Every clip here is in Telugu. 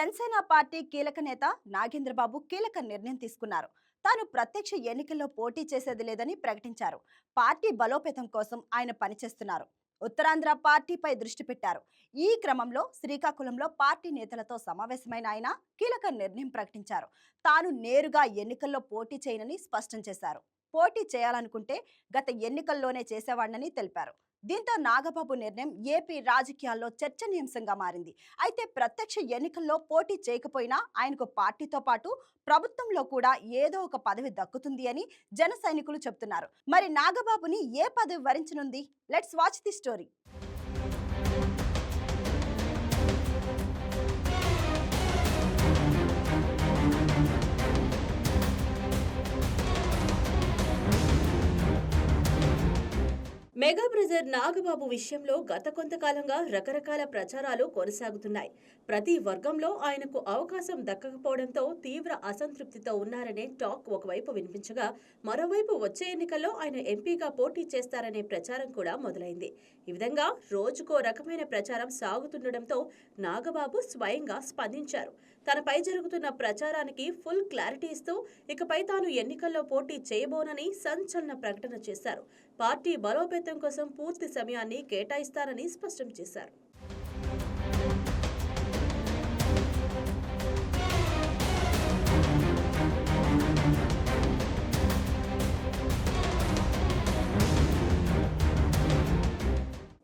జనసేన పార్టీ కీలక నేత నాగేంద్రబాబు కీలక నిర్ణయం తీసుకున్నారు. తాను ప్రత్యక్ష ఎన్నికల్లో పోటీ చేసేది లేదని ప్రకటించారు. పార్టీ బలోపేతం కోసం ఆయన పనిచేస్తున్నారు. ఉత్తరాంధ్ర పార్టీపై దృష్టి పెట్టారు. ఈ క్రమంలో శ్రీకాకుళంలో పార్టీ నేతలతో సమావేశమైన ఆయన కీలక నిర్ణయం ప్రకటించారు. తాను నేరుగా ఎన్నికల్లో పోటీ చేయనని స్పష్టం చేశారు. పోటీ చేయాలనుకుంటే గత ఎన్నికల్లోనే చేసేవాడినని తెలిపారు. దీంతో నాగబాబు నిర్ణయం ఏపీ రాజకీయాల్లో చర్చనీయాంశంగా మారింది. అయితే ప్రత్యక్ష ఎన్నికల్లో పోటీ చేయకపోయినా ఆయనకు పార్టీతో పాటు ప్రభుత్వంలో కూడా ఏదో ఒక పదవి దక్కుతుంది అని జన సైనికులు చెబుతున్నారు. మరి నాగబాబుని ఏ పదవి వరించనుంది? Let's watch the story. Mega brother Nagababu విషయంలో గత కొంతకాలంగా రకరకాల ప్రచారాలు కొనసాగుతున్నాయి. ప్రతి వర్గంలో ఆయనకు అవకాశం దక్కకపోవడంతో తీవ్ర అసంతృప్తితో ఉన్నారనే టాక్ ఒకవైపు వినిపించగా మరోవైపు వచ్చే ఎన్నికల్లో ఆయన ఎంపీగా పోటీ చేస్తారనే ప్రచారం కూడా మొదలైంది. ఈ విధంగా రోజుకో రకమైన ప్రచారం సాగుతుండటంతో నాగబాబు స్వయంగా స్పందించారు. తనపై జరుగుతున్న ప్రచారానికి ఫుల్ క్లారిటీ ఇస్తూ ఇకపై తాను ఎన్నికల్లో పోటీ చేయబోనని సంచలన ప్రకటన చేశారు. పార్టీ బలోపేతం కోసం పూర్తి సమయాన్ని కేటాయిస్తారని స్పష్టం చేశారు.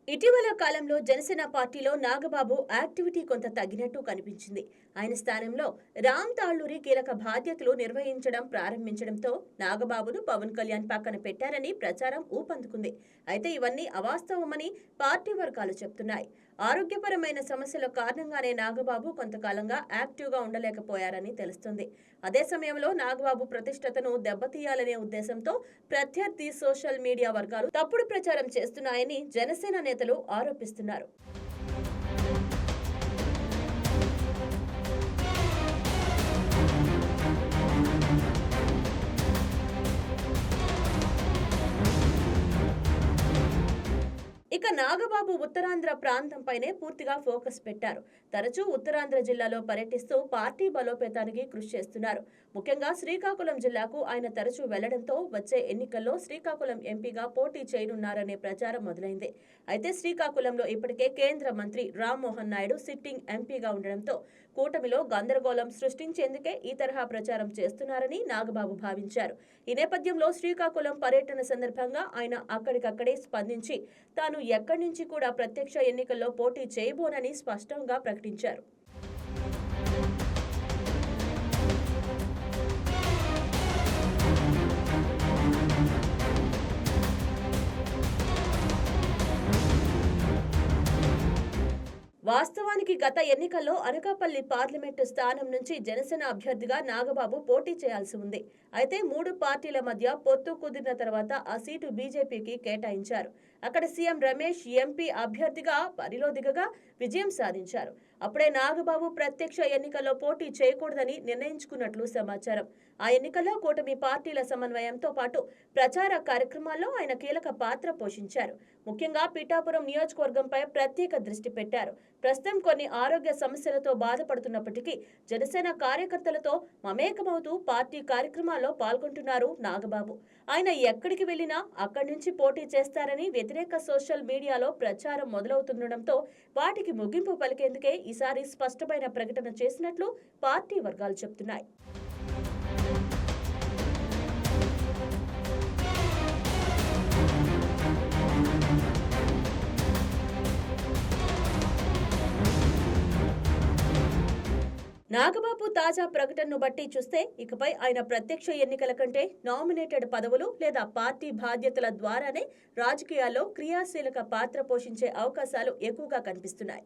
ఇటీవల కాలంలో జనసేన పార్టీలో నాగబాబు యాక్టివిటీ కొంత తగ్గినట్టు కనిపించింది. ఆయన స్థానంలో రామ్ తాళ్ళూరి కీలక బాధ్యతలు నిర్వహించడం ప్రారంభించడంతో నాగబాబును పవన్ కళ్యాణ్ పక్కన పెట్టారని ప్రచారం ఊపందుకుంది. అయితే ఇవన్నీ అవాస్తవమని పార్టీ వర్గాలు చెప్తున్నాయి. ఆరోగ్యపరమైన సమస్యల కారణంగానే నాగబాబు కొంతకాలంగా యాక్టివ్గా ఉండలేకపోయారని తెలుస్తుంది. అదే సమయంలో నాగబాబు ప్రతిష్టతను దెబ్బతీయాలనే ఉద్దేశంతో ప్రత్యర్థి సోషల్ మీడియా వర్గాలు తప్పుడు ప్రచారం చేస్తున్నాయని జనసేన నేతలు ఆరోపిస్తున్నారు. ఇక నాగబాబు ఉత్తరాంధ్ర ప్రాంతంపైనే పూర్తిగా ఫోకస్ పెట్టారు. తరచూ ఉత్తరాంధ్ర జిల్లాలో పర్యటిస్తూ పార్టీ బలోపేతానికి కృషి చేస్తున్నారు. ముఖ్యంగా శ్రీకాకుళం జిల్లాకు ఆయన తరచూ వెళ్ళడంతో వచ్చే ఎన్నికల్లో శ్రీకాకుళం ఎంపీగా పోటీ చేయనున్నారనే ప్రచారం మొదలైంది. అయితే శ్రీకాకుళంలో ఇప్పటికే కేంద్ర మంత్రి రామ్మోహన్ నాయుడు సిట్టింగ్ ఎంపీగా ఉండడంతో కూటమిలో గందరగోళం సృష్టించేందుకే ఈ తరహా ప్రచారం చేస్తున్నారని నాగబాబు భావించారు. ఈ నేపథ్యంలో శ్రీకాకుళం పర్యటన సందర్భంగా ఆయన అక్కడికక్కడే స్పందించి తాను ఎక్కడి నుంచి కూడా ప్రత్యక్ష ఎన్నికల్లో పోటీ చేయబోనని స్పష్టంగా ప్రకటించారు. వాస్తవానికి గత ఎన్నికల్లో అనకాపల్లి పార్లమెంటు స్థానం నుంచి జనసేన అభ్యర్థిగా నాగబాబు పోటీ చేయాల్సి ఉంది. అయితే మూడు పార్టీల మధ్య పొత్తు కుదిరిన తర్వాత ఆ సీటు బీజేపీకి కేటాయించారు. అక్కడ సీఎం రమేష్ ఎంపీ అభ్యర్థిగా బరిలో దిగగా విజయం సాధించారు. అప్పుడే నాగబాబు ప్రత్యక్ష ఎన్నికల్లో పోటీ చేయకూడదని నిర్ణయించుకున్నట్లు సమాచారం. ఆ ఎన్నికల్లో కూటమి పార్టీల సమన్వయంతో పాటు ప్రచార కార్యక్రమాల్లో ఆయన కీలక పాత్ర పోషించారు. ముఖ్యంగా పిఠాపురం నియోజకవర్గంపై ప్రత్యేక దృష్టి పెట్టారు. ప్రస్తుతం కొన్ని ఆరోగ్య సమస్యలతో బాధపడుతున్నప్పటికీ జనసేన కార్యకర్తలతో మమేకమవుతూ పార్టీ కార్యక్రమాల్లో పాల్గొంటున్నారు నాగబాబు. ఆయన ఎక్కడికి వెళ్ళినా అక్కడి నుంచి పోటీ చేస్తారని వ్యతిరేక సోషల్ మీడియాలో ప్రచారం మొదలవుతుండటంతో వాటికి ముగింపు పలికేందుకే ఈసారి స్పష్టమైన ప్రకటన చేసినట్లు పార్టీ వర్గాలు చెబుతున్నాయి. నాగబాబు తాజా ప్రకటనను బట్టి చూస్తే ఇకపై ఆయన ప్రత్యక్ష ఎన్నికల కంటే నామినేటెడ్ పదవులు లేదా పార్టీ బాధ్యతల ద్వారానే రాజకీయాల్లో క్రియాశీలక పాత్ర పోషించే అవకాశాలు ఎక్కువగా కనిపిస్తున్నాయి.